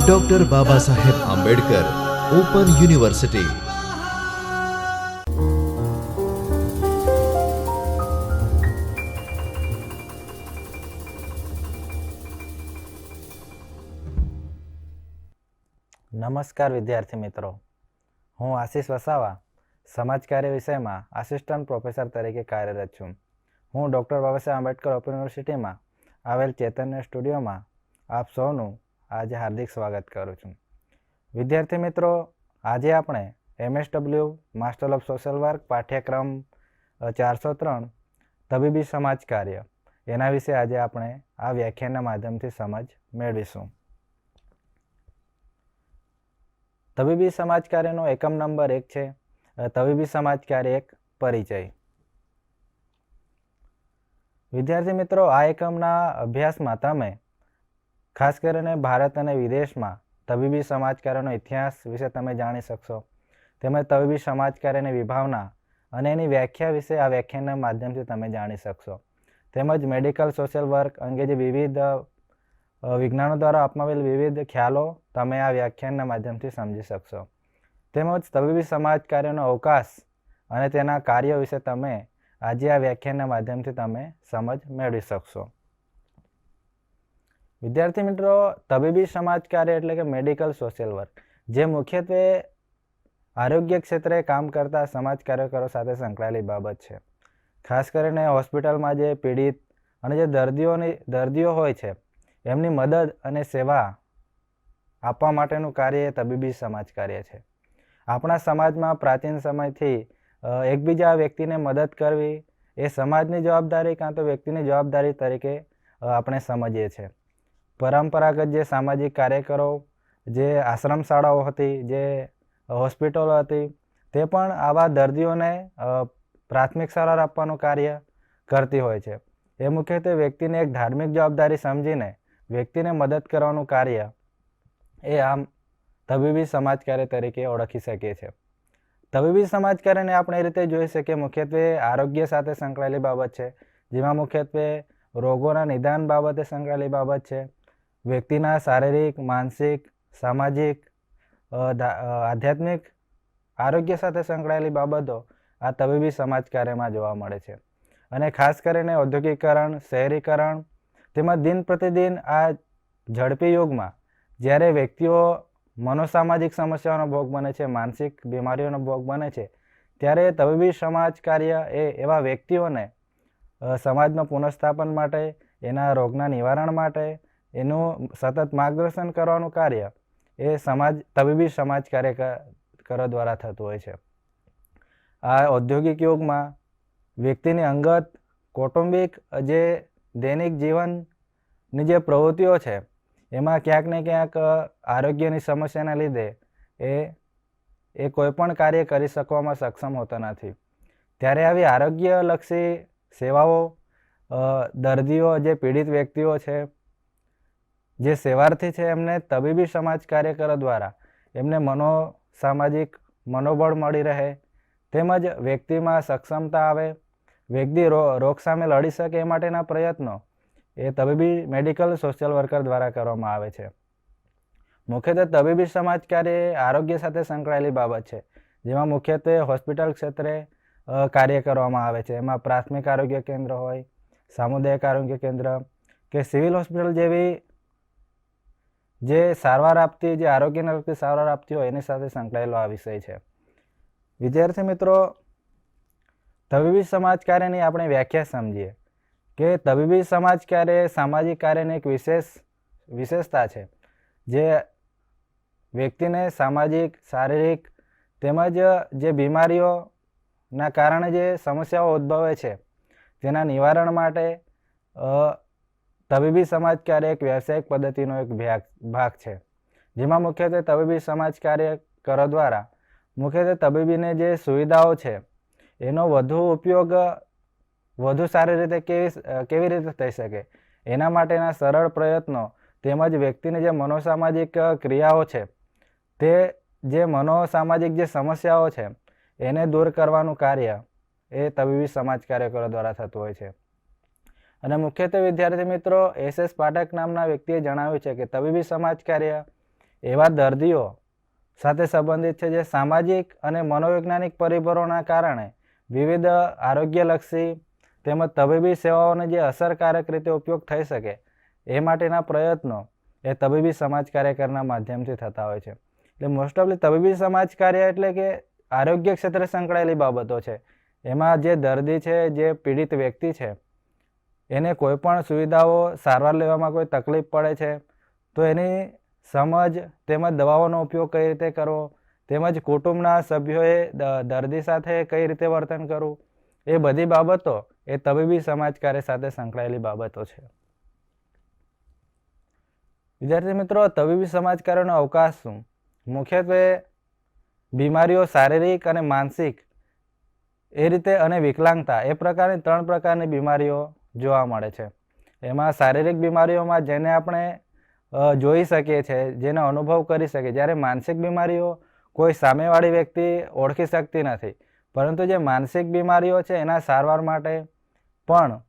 Doctor Baba Saheb Ambedkar open university નમસ્કાર વિદ્યાર્થી મિત્રો. હું આશિષ વસાવા, સમાજ કાર્ય વિષયમાં આસિસ્ટન્ટ પ્રોફેસર તરીકે કાર્યરત છું. હું ડૉક્ટર બાબાસાહેબ આંબેડકર ઓપન યુનિવર્સિટીમાં આવેલ ચેતન્ય સ્ટુડિયોમાં આપ સૌનું આજે હાર્દિક સ્વાગત કરું છું. વિદ્યાર્થી મિત્રો, આજે આપણે MSW master of social work પાઠ્યક્રમ ચારસો ત્રણ, તબીબી સમાજ કાર્ય, એના વિશે આજે આપણે આ વ્યાખ્યાનના માધ્યમથી સમજ મેળવીશું. તબીબી સમાજ કાર્યનો એકમ નંબર એક છે, તબીબી સમાજ કાર્ય એક પરિચય. વિદ્યાર્થી મિત્રો, આ એકમના અભ્યાસમાં તમે ખાસ કરીને ભારત અને વિદેશમાં તબીબી સમાજકારોનો ઇતિહાસ વિશે તમે જાણી શકશો. તેમજ તબીબી સમાજકાર્યની વિભાવના અને એની વ્યાખ્યા વિશે આ વ્યાખ્યાનના માધ્યમથી તમે જાણી શકશો. તેમજ મેડિકલ સોશિયલ વર્ક અંગે જે વિવિધ વિજ્ઞાનો દ્વારા અપનાવેલ વિવિધ ખ્યાલો તમે આ વ્યાખ્યાનના માધ્યમથી સમજી શકશો. તેમજ તબીબી સમાજ કાર્યનો અવકાશ અને તેના કાર્યો વિશે તમે આજે આ વ્યાખ્યાનના માધ્યમથી તમે સમજ મેળવી શકશો. વિદ્યાર્થી મિત્રો, તબીબી સમાજ કાર્ય એટલે કે મેડિકલ સોશિયલ વર્ક જે મુખ્યત્વે આરોગ્ય ક્ષેત્રે કામ કરતા સમાજ કાર્યકરો સાથે સંકળાયેલી બાબત છે. ખાસ કરીને હોસ્પિટલમાં જે પીડિત અને જે દર્દીઓની, દર્દીઓ હોય છે, એમની મદદ અને સેવા આપવા માટેનું કાર્ય એ તબીબી સમાજ કાર્ય છે. આપણા સમાજમાં પ્રાચીન સમયથી એકબીજા વ્યક્તિને મદદ કરવી એ સમાજની જવાબદારી કાં તો વ્યક્તિની જવાબદારી તરીકે આપણે સમજીએ છીએ. પરંપરાગત જે સામાજિક કાર્યકરો, જે આશ્રમ શાળાઓ હતી, જે હોસ્પિટલો હતી, તે પણ આવા દર્દીઓને પ્રાથમિક સારવાર આપવાનું કાર્ય કરતી હોય છે. એ મુખ્યત્વે વ્યક્તિને એક ધાર્મિક જવાબદારી સમજીને વ્યક્તિને મદદ કરવાનું કાર્ય એ આમ તબીબી સમાજ કાર્ય તરીકે ઓળખી શકીએ છીએ તબીબી સમાજ કાર્યને આપણે એ રીતે જોઈ શકીએ, મુખ્યત્વે આરોગ્ય સાથે સંકળાયેલી બાબત છે, જેમાં મુખ્યત્વે રોગોના નિદાન બાબતે સંકળાયેલી બાબત છે વ્યક્તિના શારીરિક, માનસિક, સામાજિક આધ્યાત્મિક, આરોગ્ય સાથે સંકળાયેલી બાબતો આ તબીબી સમાજ કાર્યમાં જોવા મળે છે. અને ખાસ કરીને ઔદ્યોગિકરણ શહેરીકરણ તેમજ દિન પ્રતિદિન આ ઝડપી યુગમાં જ્યારે વ્યક્તિઓ મનોસામાજિક સમસ્યાઓનો ભોગ બને છે, માનસિક બીમારીઓનો ભોગ બને છે, ત્યારે તબીબી સમાજ કાર્ય એ એવા વ્યક્તિઓને સમાજમાં પુનઃસ્થાપન માટે, એના રોગના નિવારણ માટે એનું સતત માર્ગદર્શન કરવાનું કાર્ય એ સમાજ, તબીબી સમાજ કાર્યકરો દ્વારા થતું હોય છે. આ ઔદ્યોગિક યુગમાં વ્યક્તિની અંગત, કૌટુંબિક જે દૈનિક જીવનની જે પ્રવૃત્તિઓ છે, એમાં ક્યાંક ને ક્યાંક આરોગ્યની સમસ્યાના લીધે એ એ કોઈ પણ કાર્ય કરી શકવામાં સક્ષમ હોતો નથી. ત્યારે આવી આરોગ્યલક્ષી સેવાઓ દર્દીઓ, જે પીડિત વ્યક્તિઓ છે જે સેવાર્થી છે એમને તબીબી સમાજ કાર્યકરો દ્વારા એમને મનો સામાજિક મનોબળ મળી રહે, તેમજ વ્યક્તિમાં સક્ષમતા આવે, વ્યક્તિ રો, રોગ સામે લડી શકે એ માટેના પ્રયત્નો એ તબીબી મેડિકલ સોશિયલ વર્કર દ્વારા કરવામાં આવે છે. મુખ્યત્વે તબીબી સમાજ કાર્ય એ આરોગ્ય સાથે સંકળાયેલી બાબત છે, જેમાં મુખ્યત્વે હોસ્પિટલ ક્ષેત્રે કાર્ય કરવામાં આવે છે. એમાં પ્રાથમિક આરોગ્ય કેન્દ્ર હોય, સામુદાયિક આરોગ્ય કેન્દ્ર કે સિવિલ હોસ્પિટલ જેવી જે સારવાર આપતી, જે આરોગ્યને લગતી સારવાર આપતી હોય, એની સાથે સંકળાયેલો આ વિષય છે. વિદ્યાર્થી મિત્રો, તબીબી સમાજ કાર્યની આપણે વ્યાખ્યા સમજીએ કે તબીબી સમાજ કાર્ય સામાજિક કાર્યની એક વિશેષ, વિશેષતા છે. જે વ્યક્તિને સામાજિક, શારીરિક તેમજ જે બીમારીઓના કારણે જે સમસ્યાઓ ઉદ્ભવે છે, તેના નિવારણ માટે તબીબી સમાજ કાર્ય એક વ્યવસાયિક પદ્ધતિનો એક ભાગ છે? જેમાં મુખ્યત્વે તબીબી સમાજ કાર્યકરો દ્વારા મુખ્યત્વે તબીબીને જે સુવિધાઓ છે, એનો વધુ ઉપયોગ, વધુ સારી રીતે કેવી કેવી રીતે થઈ શકે? એના માટેના સરળ પ્રયત્નો તેમજ વ્યક્તિની જે મનોસામાજિક ક્રિયાઓ છે, તે જે મનોસામાજિક જે સમસ્યાઓ છે, એને દૂર કરવાનું કાર્ય એ તબીબી સમાજ કાર્યકરો દ્વારા થતું હોય છે. અને મુખ્યત્વે વિદ્યાર્થી મિત્રો, એસ એસ પાઠક નામના વ્યક્તિએ જણાવ્યું છે કે તબીબી સમાજ કાર્ય એવા દર્દીઓ સાથે સંબંધિત છે જે સામાજિક અને મનોવૈજ્ઞાનિક પરિબળોના કારણે વિવિધ આરોગ્યલક્ષી તેમજ તબીબી સેવાઓને જે અસરકારક રીતે ઉપયોગ થઈ શકે એ માટેના પ્રયત્નો એ તબીબી સમાજ કાર્યકરના માધ્યમથી થતા હોય છે. એટલે મોસ્ટ ઓફલી તબીબી સમાજ કાર્ય એટલે કે આરોગ્ય ક્ષેત્રે સંકળાયેલી બાબતો છે. એમાં જે દર્દી છે, જે પીડિત વ્યક્તિ છે એને કોઈ પણ સુવિધાઓ સારવાર લેવામાં કોઈ તકલીફ પડે છે, તો એની સમજ તેમજ દવાઓનો ઉપયોગ કઈ રીતે કરવો, તેમજ કુટુંબના સભ્યોએ દર્દી સાથે કઈ રીતે વર્તન કરવું, એ બધી બાબતો એ તબીબી સમાજ કાર્ય સાથે સંકળાયેલી બાબતો છે. વિદ્યાર્થી મિત્રો, તબીબી સમાજ કાર્યનો અવકાશ શું? મુખ્યત્વે બીમારીઓ શારીરિક અને માનસિક એ રીતે અને વિકલાંગતા એ પ્રકારની ત્રણ પ્રકારની બીમારીઓ જોવા મળે છે. એમાં શારીરિક બીમારીઓમાં જેને આપણે જોઈ શકીએ છીએ જેનો અનુભવ કરી શકીએ, જ્યારે માનસિક બીમારીઓ કોઈ સામેવાળી વ્યક્તિ ઓળખી શકતી નથી. પરંતુ જે માનસિક બીમારીઓ છે, એના સારવાર માટે પણ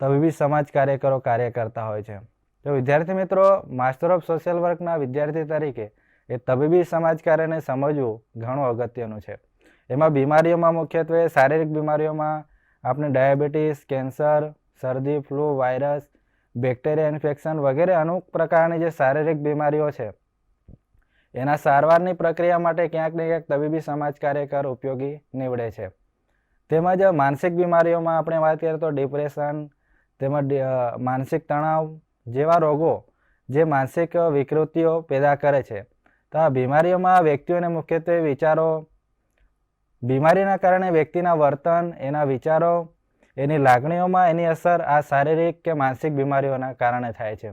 તબીબી સમાજ કાર્યકરો કાર્ય કરતા હોય છે. તો વિદ્યાર્થી મિત્રો માસ્ટર ઓફ સોશિયલ વર્કના વિદ્યાર્થી તરીકે એ તબીબી સમાજ કાર્યને સમજવું ઘણું અગત્યનું છે. એમાં બીમારીઓમાં મુખ્યત્વે શારીરિક બીમારીઓમાં આપણે ડાયાબિટીસ, કેન્સર શરદી, ફ્લૂ, વાયરસ, બેક્ટેરિયા ઇન્ફેક્શન વગેરે અમુક પ્રકારની જે શારીરિક બીમારીઓ છે, એના સારવારની પ્રક્રિયા માટે ક્યાંક ને ક્યાંક તબીબી સમાજ કાર્યકર ઉપયોગી નીવડે છે. તેમજ માનસિક બીમારીઓમાં આપણે વાત કરીએ તો ડિપ્રેશન, તેમજ માનસિક તણાવ જેવા રોગો જે માનસિક વિકૃતિઓ પેદા કરે છે. તો આ બીમારીઓમાં વ્યક્તિઓને મુખ્યત્વે વિચારો, બીમારીના કારણે વ્યક્તિના વર્તન, એના વિચારો એની લાગણીઓમાં એની અસર આ શારીરિક કે માનસિક બીમારીઓના કારણે થાય છે.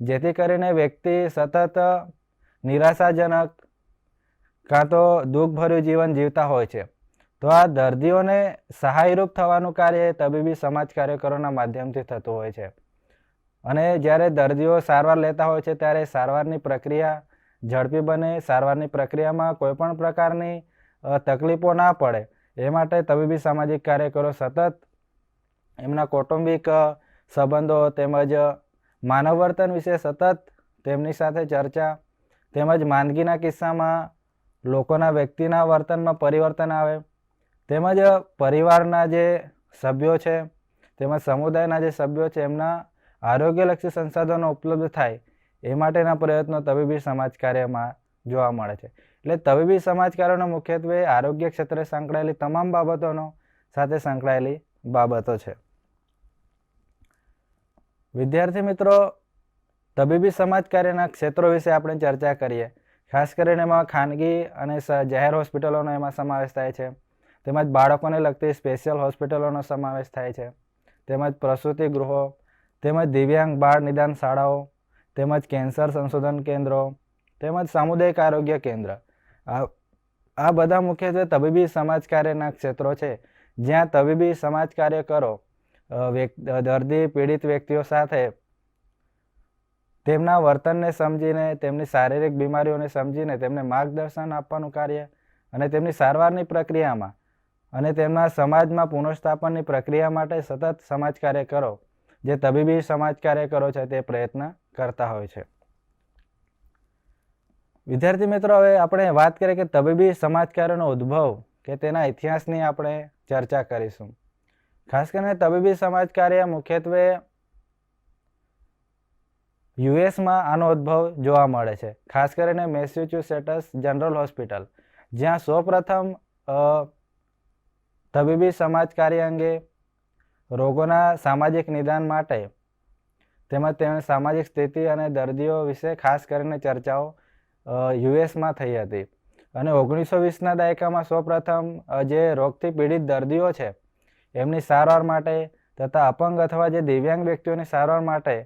જેથી કરીને વ્યક્તિ સતત નિરાશાજનક કાં તો દુઃખભર્યું જીવન જીવતા હોય છે. તો આ દર્દીઓને સહાયરૂપ થવાનું કાર્ય તબીબી સમાજ કાર્યકરોના માધ્યમથી થતું હોય છે. અને જ્યારે દર્દીઓ સારવાર લેતા હોય છે, ત્યારે સારવારની પ્રક્રિયા ઝડપી બને, સારવારની પ્રક્રિયામાં કોઈ પણ પ્રકારની તકલીફો ના પડે, એ માટે તબીબી સામાજિક કાર્યકરો સતત એમના કૌટુંબિક સંબંધો તેમજ માનવ વર્તન વિશે સતત તેમની સાથે ચર્ચા તેમજ માંદગીના કિસ્સામાં લોકોના વ્યક્તિના વર્તનમાં પરિવર્તન આવે તેમજ પરિવારના જે સભ્યો છે તેમજ સમુદાયના જે સભ્યો છે એમના આરોગ્યલક્ષી સંસાધનો ઉપલબ્ધ થાય એ માટેના પ્રયત્નો તબીબી સમાજ કાર્યમાં જોવા મળે છે. એટલે તબીબી સમાજ કાર્યનો મુખ્યત્વે આરોગ્ય ક્ષેત્રે સંકળાયેલી તમામ બાબતોનો સાથે સંકળાયેલી બાબતો છે. વિદ્યાર્થી મિત્રો, તબીબી સમાજ કાર્યના ક્ષેત્રો વિશે આપણે ચર્ચા કરીએ. ખાસ કરીને એમાં ખાનગી અને જાહેર હોસ્પિટલોનો એમાં સમાવેશ થાય છે. તેમજ બાળકોને લગતી સ્પેશિયલ હોસ્પિટલોનો સમાવેશ થાય છે. તેમજ પ્રસૂતિ ગૃહો, તેમજ દિવ્યાંગ બાળ નિદાન શાળાઓ, તેમજ કેન્સર સંશોધન કેન્દ્રો, તેમજ સામુદાયિક આરોગ્ય કેન્દ્ર. આ બધા મુખ્યત્વે તબીબી સમાજ કાર્યના ક્ષેત્રો છે. જ્યાં તબીબી સમાજ કાર્યકરો કરો દર્દી, પીડિત વ્યક્તિઓ સાથે તેમના વર્તનને સમજીને, તેમની શારીરિક બીમારીઓને સમજીને તેમને માર્ગદર્શન આપવાનું કાર્ય અને તેમની સારવારની પ્રક્રિયામાં અને તેમના સમાજમાં પુનઃસ્થાપનની પ્રક્રિયા માટે સતત સમાજ કાર્યકરો જે તબીબી સમાજ કાર્યકરો છે તે પ્રયત્ન કરતા હોય છે. વિદ્યાર્થી મિત્રો, હવે આપણે વાત કરીએ કે તબીબી સમાજ કાર્યનો ઉદ્ભવ કે તેના ઇતિહાસની આપણે ચર્ચા કરીશું. ખાસ કરીને તબીબી સમાજ કાર્ય મુખ્યત્વે યુએસમાં આનો ઉદ્ભવ જોવા મળે છે. ખાસ કરીને મેસેચ્યુસેટ્સ જનરલ હોસ્પિટલ, જ્યાં સૌપ્રથમ તબીબી સમાજ કાર્ય અંગે રોગોના સામાજિક નિદાન માટે તેમજ તેની સામાજિક સ્થિતિ અને દર્દીઓ વિશે ખાસ કરીને ચર્ચાઓ યુએસમાં થઈ હતી. અને ઓગણીસો વીસના દાયકામાં સૌપ્રથમ જે રોગથી પીડિત દર્દીઓ છે, એમની સારવાર માટે તથા અપંગ અથવા જે દિવ્યાંગ વ્યક્તિઓની સારવાર માટે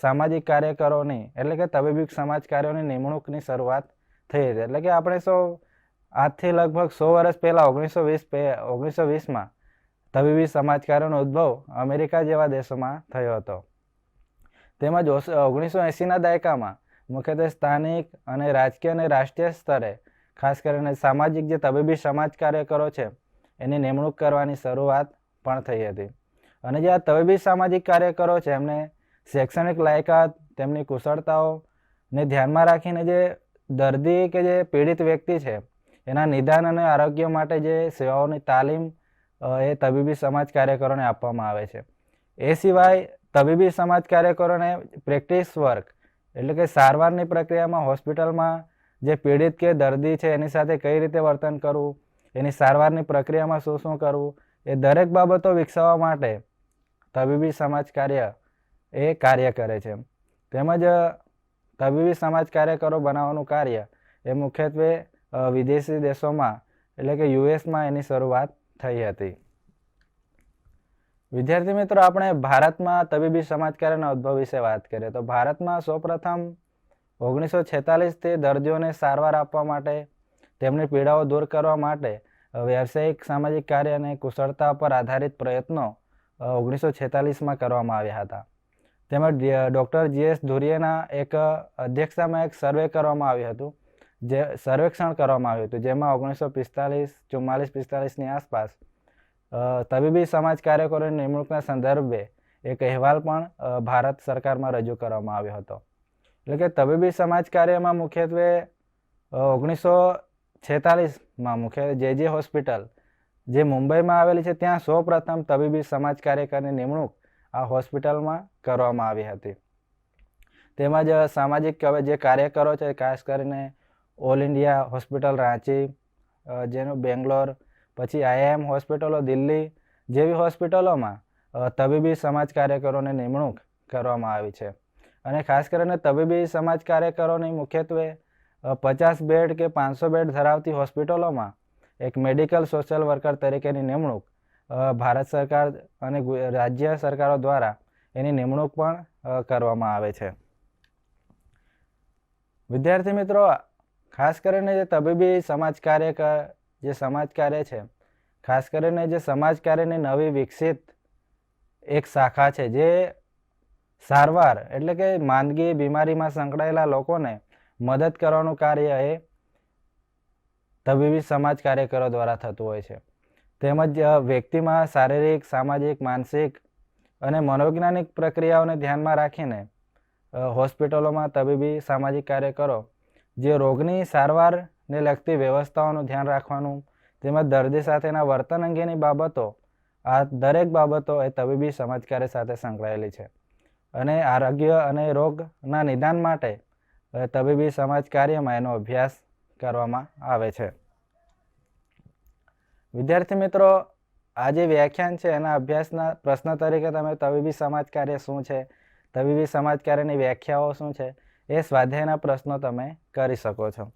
સામાજિક કાર્યકરોની, એટલે કે તબીબી સમાજ કાર્યોની નિમણૂકની શરૂઆત થઈ હતી. એટલે કે આપણે સૌ, આજથી લગભગ સો વર્ષ પહેલાં ઓગણીસો વીસ ઓગણીસો વીસમાં તબીબી સમાજકારોનો ઉદ્ભવ અમેરિકા જેવા દેશોમાં થયો હતો. તેમજ ઓગણીસો એંસીના દાયકામાં મુખ્યત્વે સ્થાનિક અને રાજકીય અને રાષ્ટ્રીય સ્તરે ખાસ કરીને સામાજિક જે તબીબી સમાજ કાર્યકરો છે, એની નિમણૂક કરવાની શરૂઆત પણ થઈ હતી. અને જે આ તબીબી સામાજિક કાર્યકરો છે, એમને શૈક્ષણિક લાયકાત, તેમની કુશળતાઓને ધ્યાનમાં રાખીને જે દર્દી કે જે પીડિત વ્યક્તિ છે, એના નિદાન અને આરોગ્ય માટે જે સેવાઓની તાલીમ એ તબીબી સમાજ કાર્યકરોને આપવામાં આવે છે. એ સિવાય તબીબી સમાજ કાર્યકરોને પ્રેક્ટિસ વર્ક એટલે કે સારવારની પ્રક્રિયામાં હોસ્પિટલમાં જે પીડિત કે દર્દી છે, એની સાથે કઈ રીતે વર્તન કરવું, એની સારવારની પ્રક્રિયામાં શું શું કરવું, એ દરેક બાબતો વિકસાવવા માટે તબીબી સમાજ કાર્ય એ કાર્ય કરે છે. તેમજ તબીબી સમાજ કાર્યકરો બનાવવાનું કાર્ય એ મુખ્યત્વે વિદેશી દેશોમાં એટલે કે યુએસમાં એની શરૂઆત થઈ હતી. વિદ્યાર્થી મિત્રો, આપણે ભારતમાં તબીબી સમાજ કાર્યના ઉદ્ભવ વિશે વાત કરીએ તો ભારતમાં સૌપ્રથમ ઓગણીસો છેતાલીસથી દર્દીઓને સારવાર આપવા માટે, તેમની પીડાઓ દૂર કરવા માટે વ્યવસાયિક, સામાજિક કાર્ય અને કુશળતા પર આધારિત પ્રયત્નો ઓગણીસો છેતાલીસમાં કરવામાં આવ્યા હતા. તેમજ ડૉક્ટર જીએસ ધુરિયાના એક અધ્યક્ષતામાં એક સર્વે કરવામાં આવ્યું હતું, જે સર્વેક્ષણ કરવામાં આવ્યું હતું, જેમાં ઓગણીસો પિસ્તાલીસ, ચુમ્માલીસ પિસ્તાલીસની આસપાસ તબીબી સમાજ કાર્યકરોની નિમણૂકના સંદર્ભે એક અહેવાલ પણ ભારત સરકારમાં રજૂ કરવામાં આવ્યો હતો. એટલે કે તબીબી સમાજ કાર્યમાં મુખ્યત્વે ઓગણીસો છેતાલીસમાં મુખ્ય, જે જે હોસ્પિટલ, જે મુંબઈમાં આવેલી છે, ત્યાં સૌ પ્રથમ તબીબી સમાજ કાર્યકરની નિમણૂક આ હોસ્પિટલમાં કરવામાં આવી હતી. તેમજ સામાજિક હવે જે કાર્યકરો છે, ખાસ કરીને ઓલ ઇન્ડિયા હોસ્પિટલ, રાંચી જેનું બેંગ્લોર, પછી આઈઆઈએમ હોસ્પિટલો, દિલ્હી જેવી હોસ્પિટલોમાં તબીબી સમાજ કાર્યકરોની નિમણૂક કરવામાં આવી છે. અને ખાસ કરીને તબીબી સમાજ કાર્યકરોની મુખ્યત્વે પચાસ બેડ કે પાંચસો બેડ ધરાવતી હોસ્પિટલોમાં એક મેડિકલ સોશિયલ વર્કર તરીકેની નિમણૂક ભારત સરકાર અને રાજ્ય સરકારો દ્વારા એની નિમણૂક પણ કરવામાં આવે છે. વિદ્યાર્થી મિત્રો, ખાસ કરીને જે તબીબી સમાજ કાર્યકર જે સમાજ કાર્ય છે, ખાસ કરીને જે સમાજ કાર્યની નવી વિકસિત એક શાખા છે, જે સારવાર એટલે કે માંદગી, બીમારીમાં સંકળાયેલા લોકોને મદદ કરવાનું કાર્ય એ તબીબી સમાજ કાર્યકરો દ્વારા થતું હોય છે. તેમજ વ્યક્તિમાં શારીરિક, સામાજિક, માનસિક અને મનોવૈજ્ઞાનિક પ્રક્રિયાઓને ધ્યાનમાં રાખીને હોસ્પિટલોમાં તબીબી, સામાજિક કાર્યકરો જે રોગની સારવારને લગતી વ્યવસ્થાઓનું ધ્યાન રાખવાનું, તેમજ દર્દી સાથેના વર્તન અંગેની બાબતો, આ દરેક બાબતો એ તબીબી સમાજ કાર્ય સાથે સંકળાયેલી છે. અને આરોગ્ય અને રોગના નિદાન માટે તબીબી સમાજ કાર્યમાં એનો અભ્યાસ કરવામાં આવે છે. વિદ્યાર્થી મિત્રો, આ જે વ્યાખ્યાન છે, એના અભ્યાસના પ્રશ્ન તરીકે તમે તબીબી સમાજ કાર્ય શું છે, તબીબી સમાજ કાર્યની વ્યાખ્યાઓ શું છે, એ સ્વાધ્યાયના પ્રશ્નો તમે કરી શકો છો.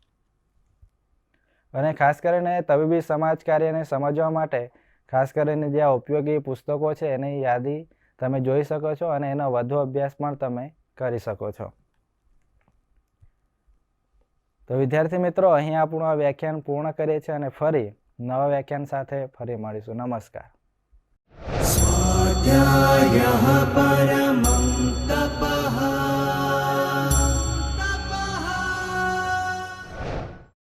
અને ખાસ કરીને તબીબી સમાજ કાર્યને સમજવા માટે, ખાસ કરીને જે ઉપયોગી પુસ્તકો છે, એની યાદી તમે જોઈ શકો છો અને એનો વધુ અભ્યાસ પણ તમે કરી શકો છો. તો વિદ્યાર્થી મિત્રો, અહીં આપણું આ વ્યાખ્યાન પૂર્ણ કરીએ છીએ અને ફરી નવા વ્યાખ્યાન સાથે ફરી મળીશું. નમસ્કાર. સ્વાધ્યાય પરમં